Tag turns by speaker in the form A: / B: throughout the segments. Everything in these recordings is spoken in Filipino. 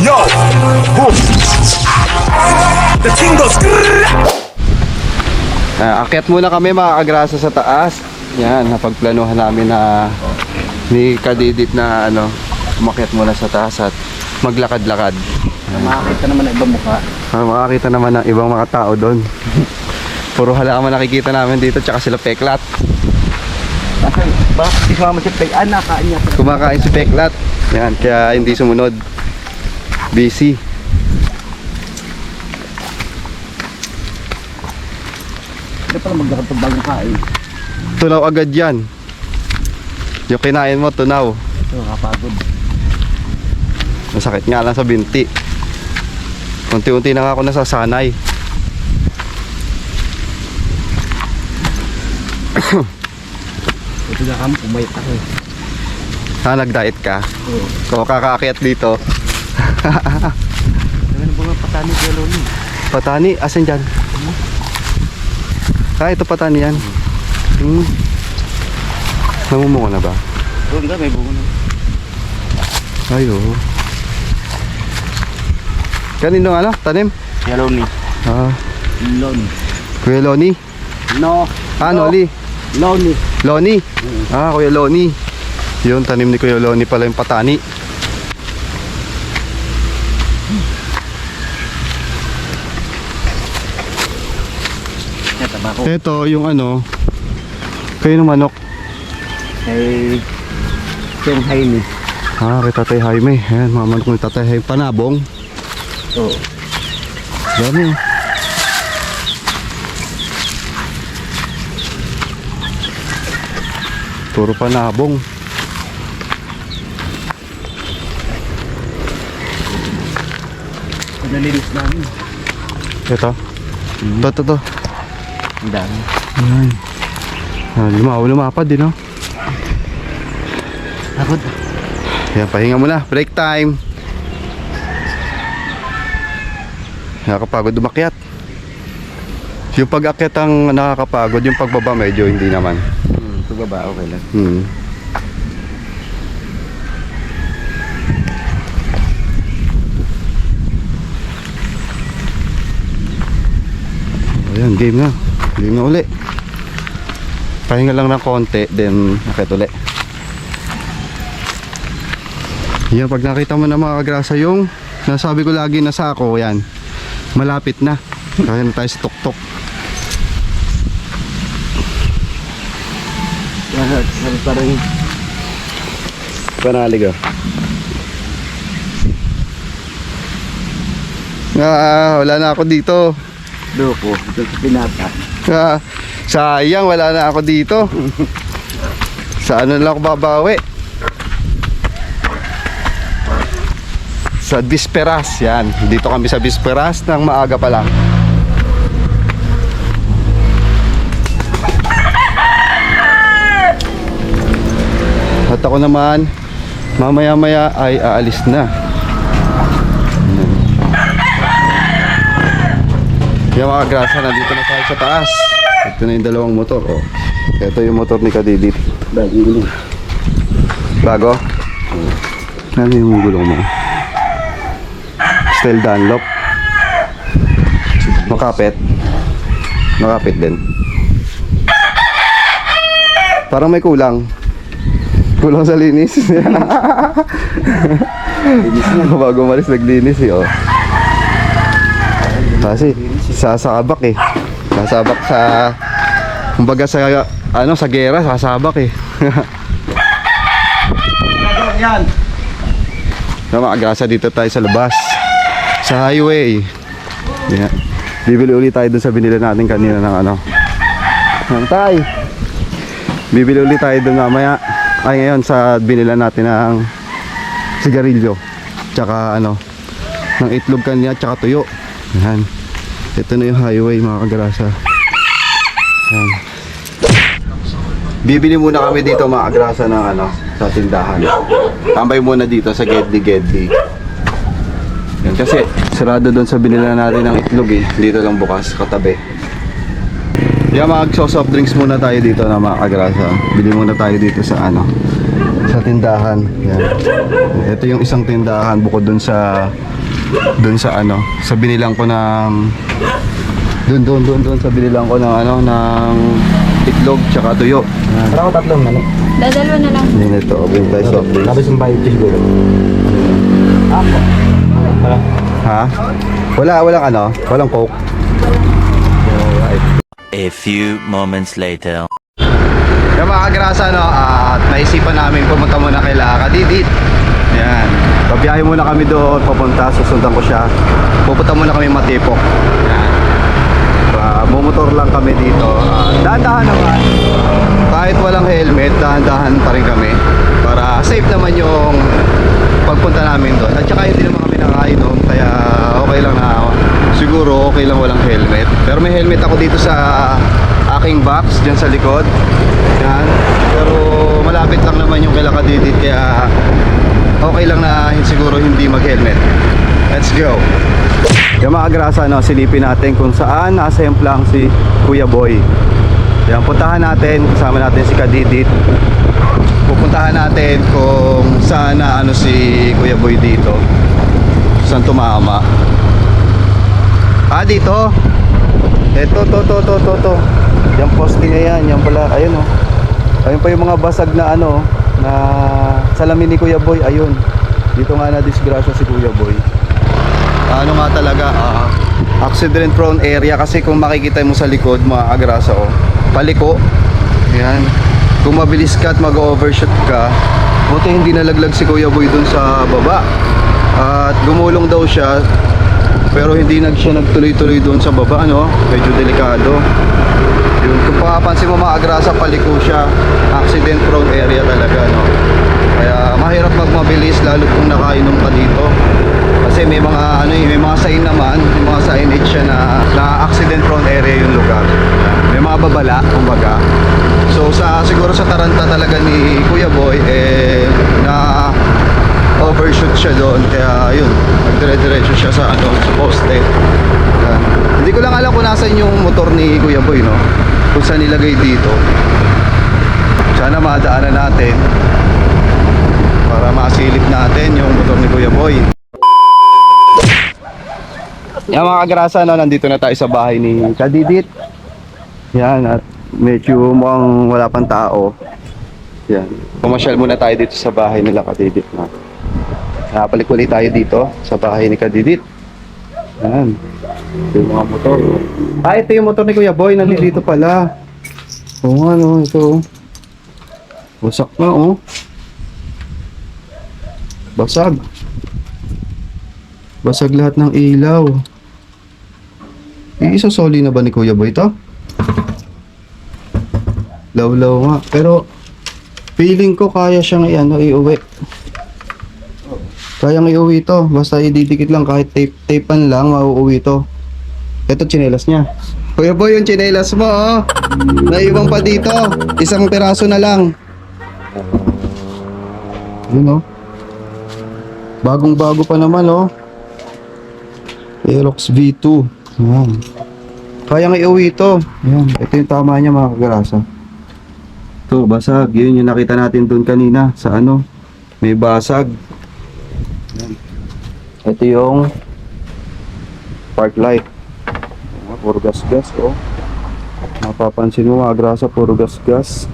A: Yo! Boom! The thing goes
B: Ah, akyat muna kami mga kagrasa sa taas. Yan, napagplanuhan namin na ni Kadidit na ano, umakyat muna sa taas at maglakad-lakad.
C: Makakita naman ang ibang mukha.
B: Ah, makakita naman ng ibang mga tao doon. Puro halaman nakikita namin dito tsaka sila peklat.
C: Kasi bakit di sumama si Peg? Ah, nakain niya.
B: Kumakain si peklat. Yan, kaya hindi sumunod. Busy.
C: Hindi pala maglakad pag bagong kain.
B: Tunaw agad yan. Yung kinain mo, tunaw.
C: Ito, nakapagod.
B: Masakit nga lang sa binti. Unti-unti na nga ako nasasanay.
C: Ito na kami, pumayat ako eh.
B: Ha, nag-diet ka?
C: Oo.
B: Kung kakaakyat dito.
C: Ano ba nga patani ko lolo?
B: Patani, asan dyan? Ah, ito patani yan. Hmm. Namumungo na ba?
C: Oo, nga, may bungo na.
B: Ay, oo. Kanino ano? Tanim?
C: Yellow ni.
B: Ah,
C: Lon.
B: Kuya Loni?
C: No.
B: Ah,
C: No.
B: Noli?
C: Loni.
B: Loni? Ah, Kuya Loni. Yun, tanim ni Kuya Loni pala yung patani.
C: Tabako.
B: Ito, yung ano, kayo ng manok.
C: Kay Chong Haini.
B: Ah, kay Tatay Jaime. Ayan, mga manok ni Tatay Jaime. Panabong.
C: Oo.
B: Dami Puro panabong.
C: Nalinis namin.
B: Ito. Ito, ito, ito.
C: Ang dami.
B: Ayan. Ah, lumaw, lumapad din, oh.
C: Takot.
B: Ayan, pahinga muna. Break time. Nakakapagod umakyat. Yung pag-akyat ang nakakapagod, yung pagbaba medyo hindi naman.
C: Pagbaba, okay lang.
B: Hmm. Ayan, game na. Game na uli. Pahinga lang ng konti, then akit uli. Yan, pag nakita mo na mga kagrasa yung nasabi ko lagi na sako, yan. Malapit na. Kaya na tayo sa tuktok. Oh. Ah, wala na ako dito.
C: Loko. Ito sa pinata.
B: Ah, sayang, wala na ako dito. Sa ano lang ako babawi? Sa Bisperas, yan. Dito kami sa Bisperas ng maaga pa lang. At ako naman, mamaya-maya ay aalis na. Yung mga grasa, nandito na tayo sa taas. Ito na yung dalawang motor. Oh. Ito yung motor ni Kadidit.
C: Bagong gulong.
B: Bago? Ano yung gulong mo? Style Dunlop. Makapit. Makapit din. Parang may kulang. Kulang sa linis. linis na. Bago umalis naglinis eh. Oh. Kasi sasabak eh. Sasabak sa kumbaga sa ano sa gera sasabak eh.
C: Yan.
B: Na maagrasa dito tayo sa labas. Sa highway. Yeah. Bibili ulit tayo dun sa binili natin kanina ng ano. Yan, tay. Bibili ulit tayo doon mamaya. Ay ngayon sa binila natin ng sigarilyo. Tsaka ano, ng itlog kanina tsaka tuyo. Yan. Ito na yung highway mga kagrasa. Yan. Bibili muna kami dito mga kagrasa ng ano, sa tindahan. Tambay muna dito sa Gedli Gedli. Yan, kasi sarado doon sa binila natin ng itlog eh. Dito lang bukas, katabi. Yan, mag soft drinks muna tayo dito na mga kagrasa. Bili muna tayo dito sa ano, sa tindahan. Yan. Ito yung isang tindahan bukod doon sa doon sa ano, sa binilang ko ng doon doon doon doon sa binilang ko ng ano ng itlog tsaka tuyo. Yan.
C: Parang tatlong mali.
D: Dadalwa na lang.
B: Yan ito, bili tayo soft drinks.
C: Tapos yung bayad siguro. Ako. Wala.
B: Ha? Wala, walang ano, walang coke.
E: A few moments later.
B: Yung mga kagrasa, no, at naisipan namin pumunta muna kay Laka Didit. Yan. Pabiyahe muna kami doon, papunta, susundan ko siya. Pupunta muna kami Matipok. Yan. Uh, bumotor lang kami dito. Uh, dahan-dahan naman. Kahit walang helmet, dahan-dahan pa rin kami. Para safe naman yung pagpunta namin doon. At saka hindi naman kami nakainom, kaya okay lang na siguro okay lang walang helmet. Pero may helmet ako dito sa aking box, dyan sa likod. Yan. Pero malapit lang naman yung kila Kadidit, kaya okay lang na siguro hindi mag-helmet. Let's go! Yung mga grasa, no, silipin natin kung saan asemplang si Kuya Boy. Yan, puntahan natin, kasama natin si Kadidit. Pupuntahan natin kung saan na ano si Kuya Boy dito. Saan tumama. Ah, dito. Ito, to, to, to, to, to. Yung poste niya yan, pala, ayun oh. Ayun pa yung mga basag na ano, na salamin ni Kuya Boy, ayun. Dito nga na disgrasya si Kuya Boy. Ano nga talaga, ah, accident prone area kasi kung makikita mo sa likod, mga agrasa oh, paliko. Yan. Kung mabilis ka at mag-overshoot ka, buti hindi nalaglag si Kuya Boy dun sa baba. At gumulong daw siya, pero hindi nag siya nagtuloy-tuloy doon sa baba, ano? Medyo delikado. Yun, kung papansin mo mga agrasa, paliko siya. Accident prone area talaga, no? Kaya mahirap magmabilis lalo kung nakainom ka dito. Kasi may mga ano eh, may mga sign naman, may mga signage siya na, na accident prone area yung lugar. May mga babala, kumbaga. So sa siguro sa Taranta talaga ni Kuya Boy eh na overshoot siya doon kaya yun nagdire-diretso siya sa ano sa poste. Yan. hindi ko lang alam kung nasan yung motor ni Kuya Boy no? Kung saan nilagay dito. Sana madaanan natin para masilip natin yung motor ni Kuya Boy. Yan mga kagrasa no, nandito na tayo sa bahay ni Kadidit. Yan at medyo mukhang wala pang tao. Yan. Pumasyal muna tayo dito sa bahay nila Kadidit na Nakapalik ulit tayo dito sa bahay ni Kadidit. Yan. Ito yung mga motor. Ah, ito yung motor ni Kuya Boy. Nandito pala. Oo nga, no. Ito. Wasak na, oh. Basag. Basag lahat ng ilaw. Iisa soli na ba ni Kuya Boy to? Law-law nga. Pero, feeling ko kaya siyang i-ano. Kayang iuwi to. Basta ididikit lang kahit tape, tapean lang, mauuwi to. Ito chinelas niya. Kuya boy, yung chinelas mo, oh. Naiwan pa dito. Isang piraso na lang. Yun, oh. Bagong bago pa naman, oh. Aerox V2. Yan. Kayang iuwi to. Yan. Ito yung tama niya, mga kagarasa. Ito, basag. Yun yung nakita natin doon kanina sa ano. May basag. Ito yung park light. Ayan, Puro gas-gas, oh. Mapapansin mo mga grasa, puro gas-gas.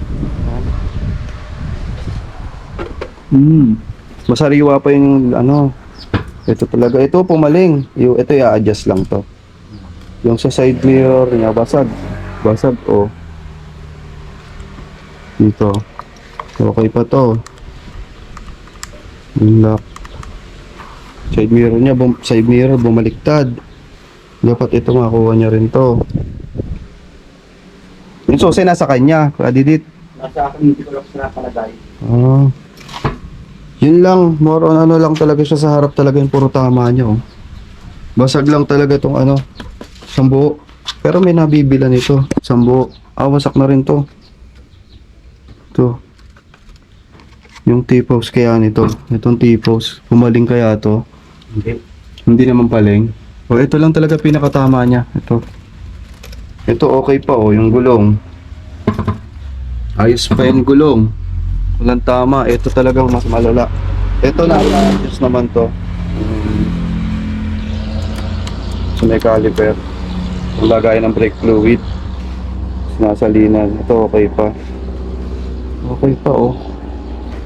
B: Hmm. Masariwa pa yung ano. Ito talaga. Ito pumaling. Yung, ito i-adjust lang to. Yung sa side mirror niya, basag. Basag, oh. Dito. Okay pa to. Yung lock. Side mirror niya, bum- side mirror bumaliktad. Dapat ito makuha niya rin to. Yung susi nasa kanya, kadidit.
C: Nasa akin, hindi ko lang sila nakalagay.
B: Oh. Yun lang, more on ano lang talaga siya sa harap talaga yung puro tama niya oh. Basag lang talaga tong ano, sambuo. Pero may nabibila nito, sambuo. Ah, wasak na rin to. To. Yung T-post kaya nito. Itong T-post. Pumaling kaya to.
C: Hindi.
B: Hindi naman paling. O ito lang talaga pinakatama niya. Ito. Ito okay pa oh, yung gulong. Ayos pa yung gulong. Walang tama. Ito talagang mas malala. Ito na, ayos naman to. Sa may caliper. Ang lagay ng brake fluid. Sinasalinan. Ito okay pa. Okay pa oh.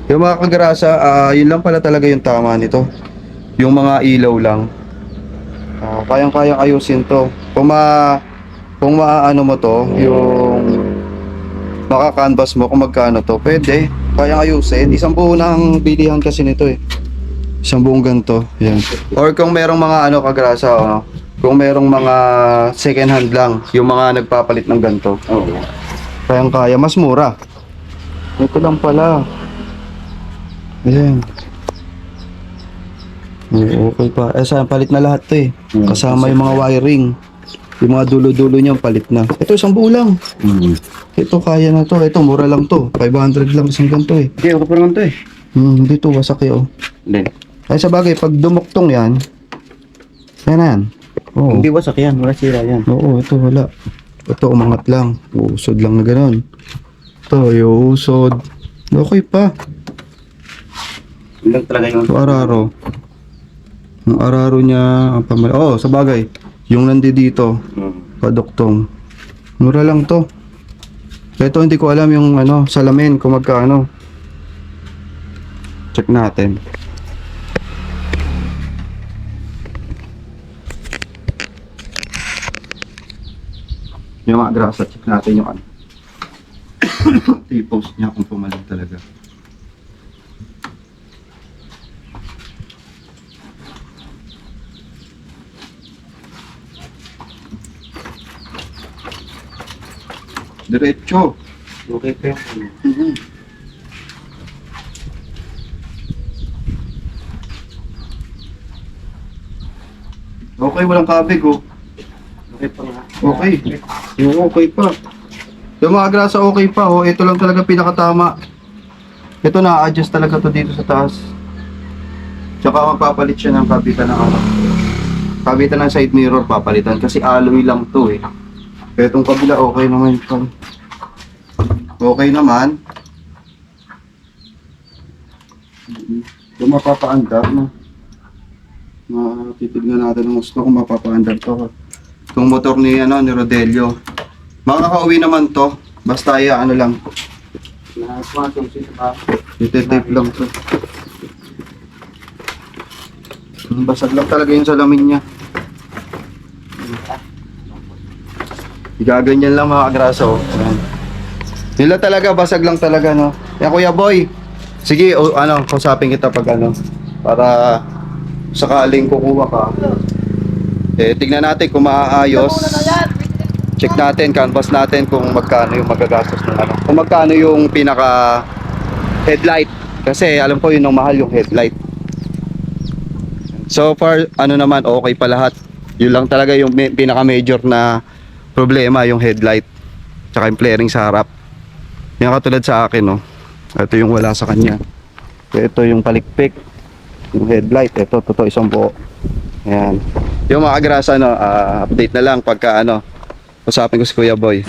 B: Yung mga kagrasa, ah, yun lang pala talaga yung tama nito. Yung mga ilaw lang. Ah, kayang-kayang ayusin to. Kung ma kung maaano mo to, yung maka-canvas mo kung magkano to, pwede. Kayang ayusin. Isang buo na ang bilihan kasi nito eh. Isang buong ganito. Yan. Or kung merong mga ano kagrasa, ano, kung merong mga second hand lang, yung mga nagpapalit ng ganito.
C: Oo.
B: Kayang kaya, mas mura. Ito lang pala. Ayan. Oo, okay pa. Eh, saan palit na lahat to eh.
C: Hmm.
B: Kasama yung mga wiring. Yung mga dulo-dulo niya, palit na. Ito, isang buo lang.
C: Mm.
B: Ito, kaya na to. Ito, mura lang to. 500 lang isang ganito eh.
C: Hindi, ako pa naman to eh.
B: Hmm, hindi to, wasak eh oh.
C: Hindi.
B: Ay, sa bagay, pag dumuktong yan, yan yan. Oo.
C: Hindi wasak yan, wala sira yan.
B: Oo, ito wala. Ito umangat lang. Uusod lang na ganun. Ito, yung usod. Okay pa.
C: Yun lang talaga yung...
B: Yung Yung araro niya, ang pamal... Oh, sa bagay. Yung nandi dito,
C: Mm.
B: paduktong. Mura lang to. Ito, hindi ko alam yung ano, salamin kung magkano. Check natin. Yung mga grasa, check natin yung ano. I-post niya kung pumalag talaga. Diretso.
C: Okay pa yun.
B: Okay, walang kabig oh.
C: Okay pa nga.
B: Okay. Yung okay pa. Yung mga grasa okay pa oh. Ito lang talaga pinakatama. Ito na-adjust talaga to dito sa taas. Tsaka magpapalit siya ng kabitan ng ano. Kabitan ng side mirror papalitan kasi alloy lang to eh. Etong kabila okay naman pa. Okay naman. Yung mapapaandar no. Na titignan natin ng gusto kung mapapaandar to. Itong motor ni ano ni Rodelio. Makakauwi naman to. Basta ya ano lang. Ite-tape lang to. Basag lang talaga yung salamin niya. Gaganyan lang mga kagraso. Nila talaga, basag lang talaga, no? Yan, Kuya Boy. Sige, o, ano, kausapin kita pag ano. Para sakaling kukuha ka. Eh, tignan natin kung maaayos. Check natin, canvas natin kung magkano yung magagastos ng ano. Kung magkano yung pinaka headlight. Kasi alam ko yun ang mahal yung headlight. So far, ano naman, okay pa lahat. Yun lang talaga yung me- pinaka-major na problema, yung headlight. Tsaka yung flaring sa harap. Yan katulad sa akin, no. Ito yung wala sa kanya. Ito yung palikpik. Yung headlight. Ito, totoo isang buo. Ayan. Yung mga agrasa, no, ah, update na lang pagka, ano, usapin ko si Kuya Boy.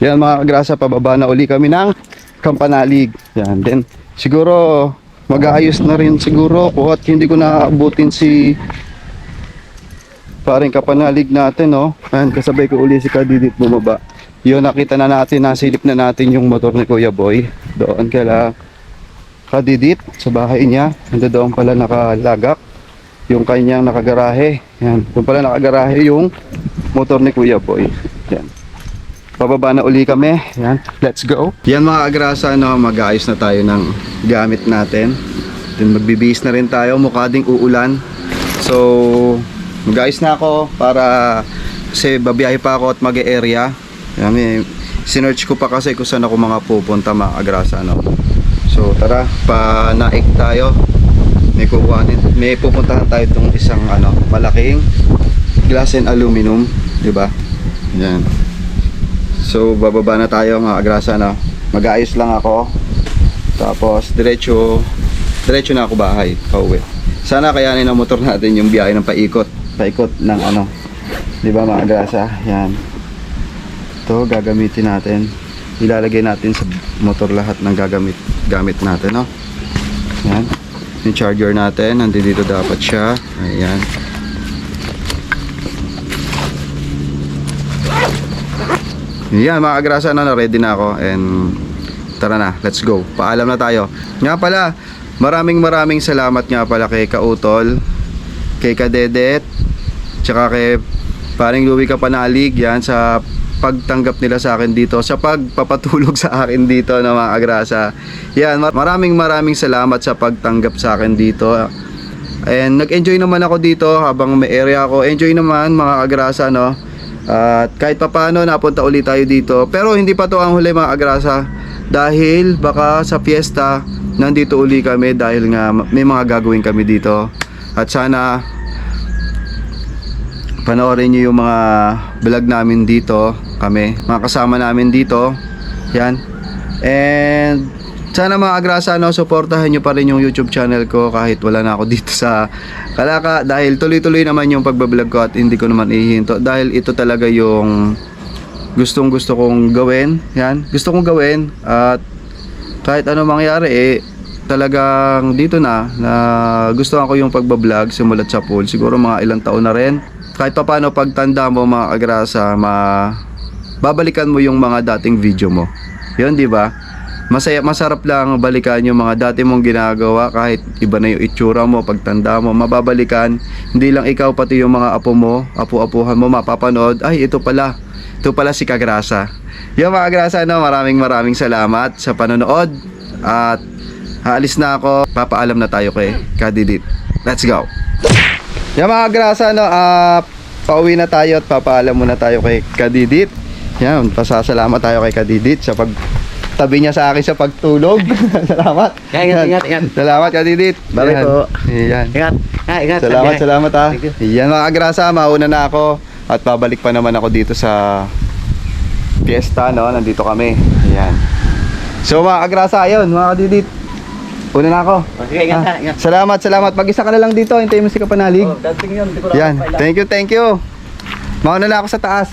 B: Yan mga agrasa, pababa na uli kami ng Kampanalig. Yan. Then, siguro, mag-aayos na rin siguro ko hindi ko naaabutin si paring kapanalig natin, no? Ayan, kasabay ko uli si Kadidit bumaba. Yun, nakita na natin, nasilip na natin yung motor ni Kuya Boy. Doon kala Kadidit, sa bahay niya. Nando doon pala nakalagak. Yung kanyang nakagarahe. Yan, doon pala nakagarahe yung motor ni Kuya Boy. Yan. Pababa na uli kami. Yan, let's go. Yan mga agrasa, no, mag-aayos na tayo ng gamit natin. Then magbibihis na rin tayo, mukha ding uulan. So, mag-aayos na ako para kasi babiyahe pa ako at mag-area. Yan, may sinearch ko pa kasi kung saan ako mga pupunta mga ano. So tara, pa naik tayo. May kukuhanin, may pupuntahan tayo itong isang ano, malaking glass and aluminum, di ba? Yan. So bababa na tayo mga agrasa no. Mag-aayos lang ako. Tapos diretso diretso na ako bahay, pauwi. Sana kayanin ng motor natin yung biyahe ng paikot, paikot ng ano. 'Di ba mga agrasa? Yan. Ito gagamitin natin. Ilalagay natin sa motor lahat ng gagamit gamit natin, no? Yan. Yung charger natin, nandito dito dapat siya. Ayan. Yan mga agrasa na ready na ako and tara na, let's go. Paalam na tayo. Nga pala, maraming maraming salamat nga pala kay Kautol, kay Kadedet, tsaka kay paring Louie Kapanalig yan sa pagtanggap nila sa akin dito, sa pagpapatulog sa akin dito na mga agrasa. Yan, mar- maraming maraming salamat sa pagtanggap sa akin dito. And nag-enjoy naman ako dito habang may area ako. Enjoy naman mga agrasa no. At kahit papano napunta ulit tayo dito. Pero hindi pa to ang huli mga agrasa. Dahil baka sa fiesta nandito uli kami dahil nga may mga gagawin kami dito. At sana panoorin nyo yung mga vlog namin dito kami, mga kasama namin dito. Yan. And sana mga agrasa no, supportahan nyo pa rin yung youtube channel ko kahit wala na ako dito sa Kalaka. Dahil tuloy-tuloy naman yung pagbablog ko at hindi ko naman ihinto. Dahil ito talaga yung gustong gusto kong gawin. Yan, gusto kong gawin at kahit ano mangyari eh talagang dito na na gusto ko yung pagbablog simulat sa pool. Siguro mga ilang taon na rin kahit pa paano pagtanda mo mga agrasa ma babalikan mo yung mga dating video mo. Yun di ba? Masaya masarap lang balikan yung mga dati mong ginagawa kahit iba na yung itsura mo pagtanda mo mababalikan. Hindi lang ikaw pati yung mga apo mo apu-apuhan mo mapapanood. Ay ito pala. Ito pala si Kagrasa. Yung mga Kagrasa no, maraming maraming salamat sa panonood. At Haalis na ako, papaalam na tayo kay Kadidit. Let's go. Yung mga grasa, no, ah, pauwi na tayo at papaalam muna tayo kay Kadidit. Yan, pasasalamat tayo kay Kadidit sa pag tabi niya sa akin sa pagtulog. salamat.
C: Ingat, ingat, ingat, ingat.
B: Salamat Kadidit.
C: Bye
B: Yan.
C: po.
B: Yan.
C: Ingat. Ah, ingat.
B: Salamat,
C: Ingat.
B: salamat ha.
C: Thank you.
B: Yan mga grasa, mauna na ako at babalik pa naman ako dito sa fiesta, no? Nandito kami. Ayan. So mga agrasa, ayun, mga kadidit. Una na ako.
C: Sige, ingat ha,
B: Ah,
C: ingat.
B: Salamat, salamat. Mag-isa ka na lang dito. Hintayin mo si Kapanalig.
C: Oh, dating yun. Ko
B: Yan. Thank you, thank you. Mauna na ako sa taas.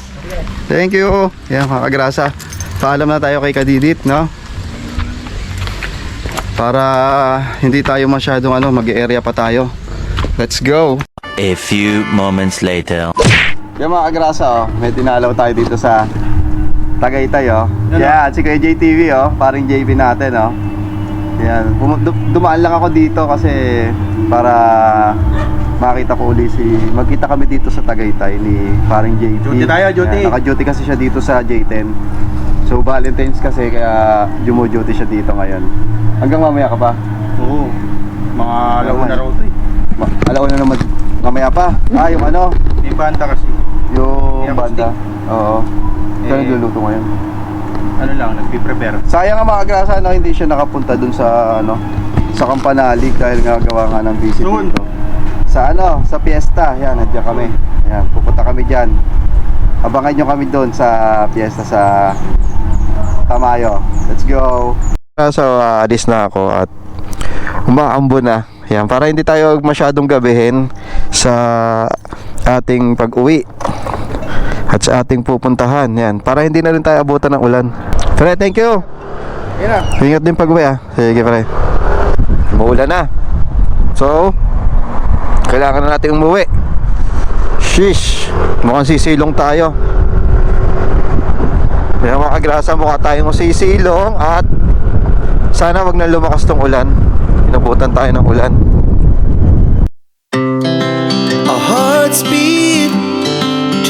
B: Thank you. Yan, mga kagrasa. Paalam na tayo kay Kadidit, no? Para hindi tayo masyadong ano, mag-area pa tayo. Let's go.
E: A few moments later.
B: Yung mga kagrasa, oh, may dinalaw tayo dito sa Tagaytay, oh. Yan, si Kuya JTV, oh. Paring JV natin, oh. Yan. Dumaan lang ako dito kasi para makita ko uli si magkita kami dito sa Tagaytay ni paring JT.
A: Duty tayo, duty.
B: Yan, naka-duty kasi siya dito sa J10. So Valentine's kasi kaya jumo-duty siya dito ngayon. Hanggang mamaya ka pa.
A: Oo. Mga alauna raw to eh.
B: Ma- alaw na naman mamaya pa. Ah, yung ano,
A: May banda kasi.
B: yung banda. Oo. Ikaw
A: Eh,
B: nagluluto ngayon.
A: Ano lang, nagpi-prepare.
B: Sayang ang mga grasa no, hindi siya nakapunta dun sa ano sa Kampanalig dahil nga gawa nga ng visit
A: Soon.
B: dito. Sa ano, sa fiesta, yan, nandiyan kami. Yan, pupunta kami diyan. Abangan nyo kami doon sa fiesta sa Tamayo. Let's go. So, uh, alis na ako at umaambo na. Yan, para hindi tayo masyadong gabihin sa ating pag-uwi at sa ating pupuntahan. Yan, para hindi na rin tayo abutan ng ulan. Pre, thank you.
A: Na.
B: Ingat din pag uwi ah. Sige pre. Umuulan na. So, kailangan na natin umuwi. Shish. Mukhang sisilong tayo. Kaya mga kagrasa mukha tayong sisilong at sana wag na lumakas tong ulan. Inabutan tayo ng ulan.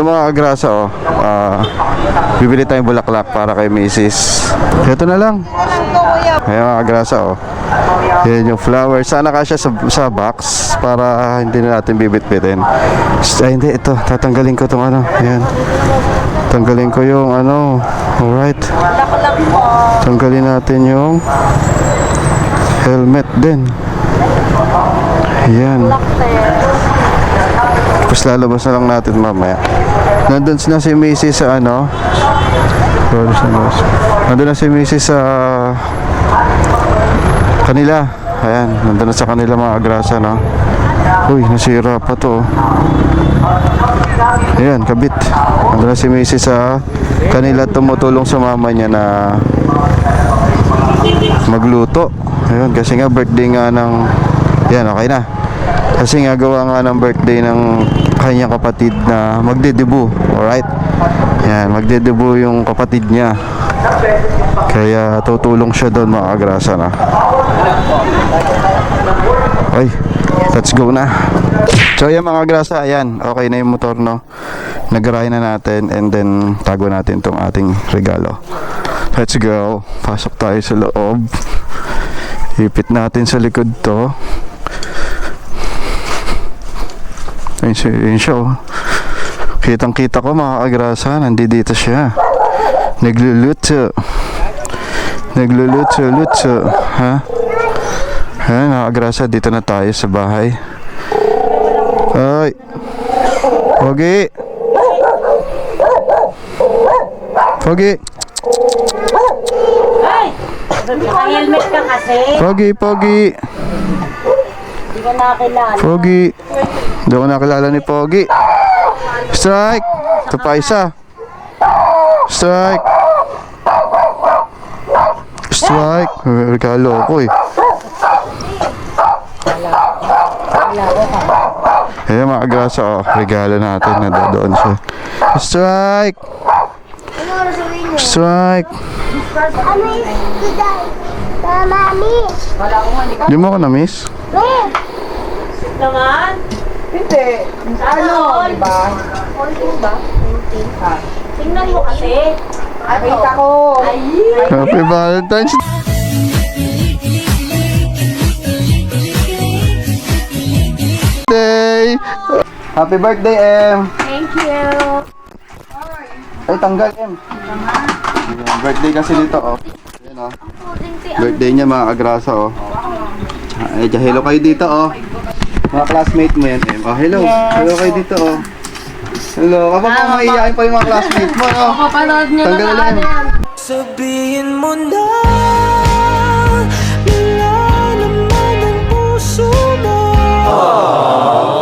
B: Yung mga agrasa, oh. ah, bibili tayong bulaklak para kay Mrs. Ito na lang. Ayan mga agrasa, oh. Yan yung flower. Sana kasya sa, sa box para hindi na natin bibit-bitin. Ay, hindi. Ito. Tatanggalin ko itong ano. Ayan. Tanggalin ko yung ano. Alright. Tanggalin natin yung helmet din. Ayan. Tapos lalabas na lang natin mamaya. Nandun na si Macy sa ano. Sorry. Nandun na si Macy sa kanila. Ayan, nandun na sa kanila mga agrasa, no? Uy, nasira pa to. Ayan, kabit. Nandun na si Macy sa kanila tumutulong sa mama niya na magluto. Ayun, kasi nga birthday nga ng... Yan, okay na. Kasi nga gawa nga ng birthday ng kanyang kapatid na magdedebu. Alright? Yan, magdedebu yung kapatid niya. Kaya tutulong siya doon mga agrasa na. Ay, let's go na. So yan mga grasa, ayan, okay na yung motor no. Nagaray na natin and then tago natin tong ating regalo. Let's go. Pasok tayo sa loob. Ipit natin sa likod to. Ayun siya, ayun siya oh. Kitang kita ko mga agrasa, nandito siya. Nagluluto. Nagluluto, luto. Ha? Ayan, mga agrasa, dito na tayo sa bahay. Ay. Pogi. Pogi.
D: Ka kasi.
B: Pogi, Pogi.
D: Hindi ka nakakilala.
B: Pogi. Hindi ako nakilala ni Pogi. Strike. Ito pa isa. Strike. Strike. Regalo ako eh. Ayan mga grasa oh. Regalo natin na doon siya. Strike. Strike.
F: Mami!
B: Di mo ako na-miss?
D: Naman? Hindi. Ano? Diba? ba? Tingnan mo kasi. Nakita ko. Ay!
B: Happy Valentine's Day! Happy birthday, Em!
D: Thank you.
B: Ay, tanggal, Em. Ayan, birthday kasi nito, oh. Ayan, oh. Birthday niya, mga agrasa, oh. Eh, hello kayo dito, oh. Mga classmate mo yan, em. Oh, hello. Yes. Hello kayo dito, oh. Hello. Kapag ah, mga iyakin pa yung mga classmate mo, oh.
D: Mapapanood nyo
B: na na ano yan.
G: Sabihin mo na Nilalaman ang puso na Aww.